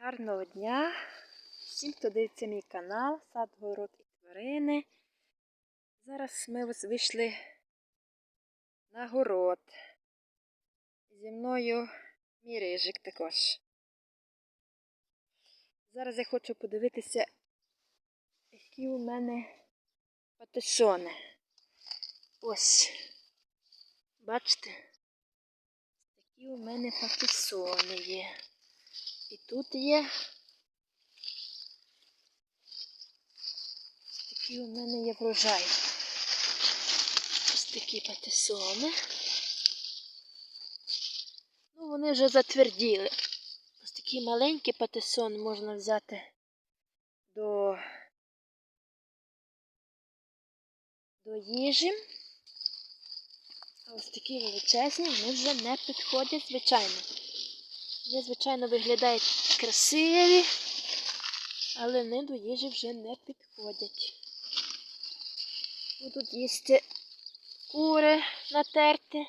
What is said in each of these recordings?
Гарного дня! Всім, хто дивиться мій канал, сад, город і тварини. Зараз ми вийшли на город. Зі мною мій рижик також. Зараз я хочу подивитися, які у мене патисони. Ось. Бачите? Такі у мене патисони є. І тут є ось такий у мене є врожай. Ось такі патисони. Ну, вони вже затверділи. Ось такий маленький патисон можна взяти до, до їжі. А ось такі величезні, вони вже не підходять, звичайно. Вони, звичайно, виглядають красиві, але вони до їжі вже не підходять. Будуть їсти кури натерти.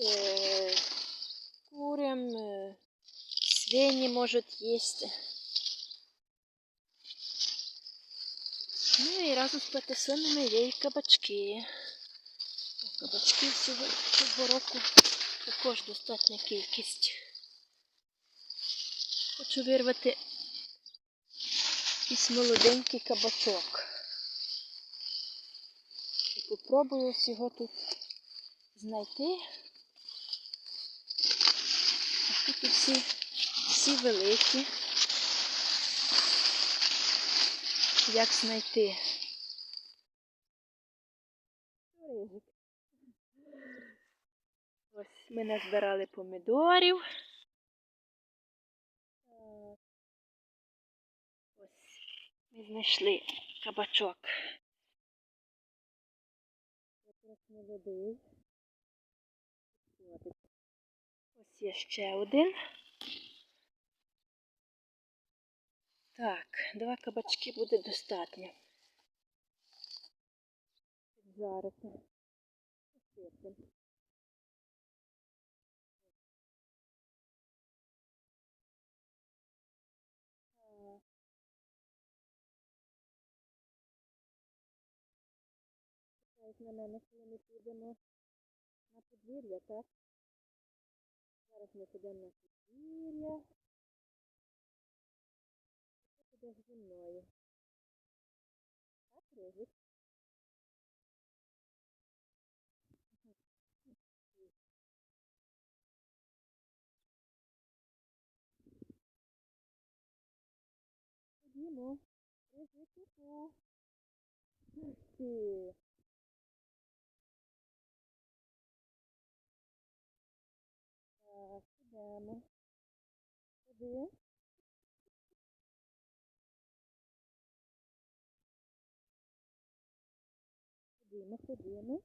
Е, Курям, е, свині можуть їсти. Ну і разом з патисонами є і кабачки. Кабачки цього року також достатня кількість. Хочу вирвати якийсь молоденький кабачок. І попробую ось його тут знайти. А тут всі, всі великі. Як знайти? Рижик. Ось ми назбирали помідорів. Ось ми знайшли кабачок. Якраз молодий. Ось є ще один. Так, два кабачки буде достатньо. Піджарити. Чекають на мене, коли ми підемо на подвір'я, так? Зараз ми підемо на подвір'я. Ти підеш зі мною. Так, Рижик? Ходімо. Рижику. Ти. Так, ідемо. Куди? Ходімо, ходімо.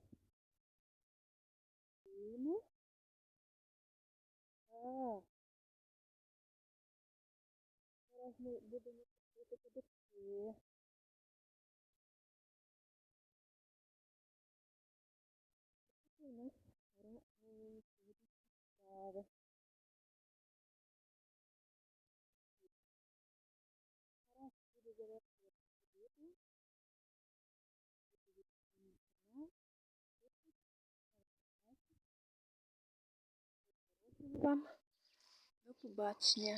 Ходімо. Так. Зараз ми будемо купити кабачки. Такі у нас ро- вам. До побачення.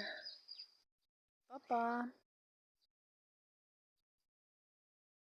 Па-па.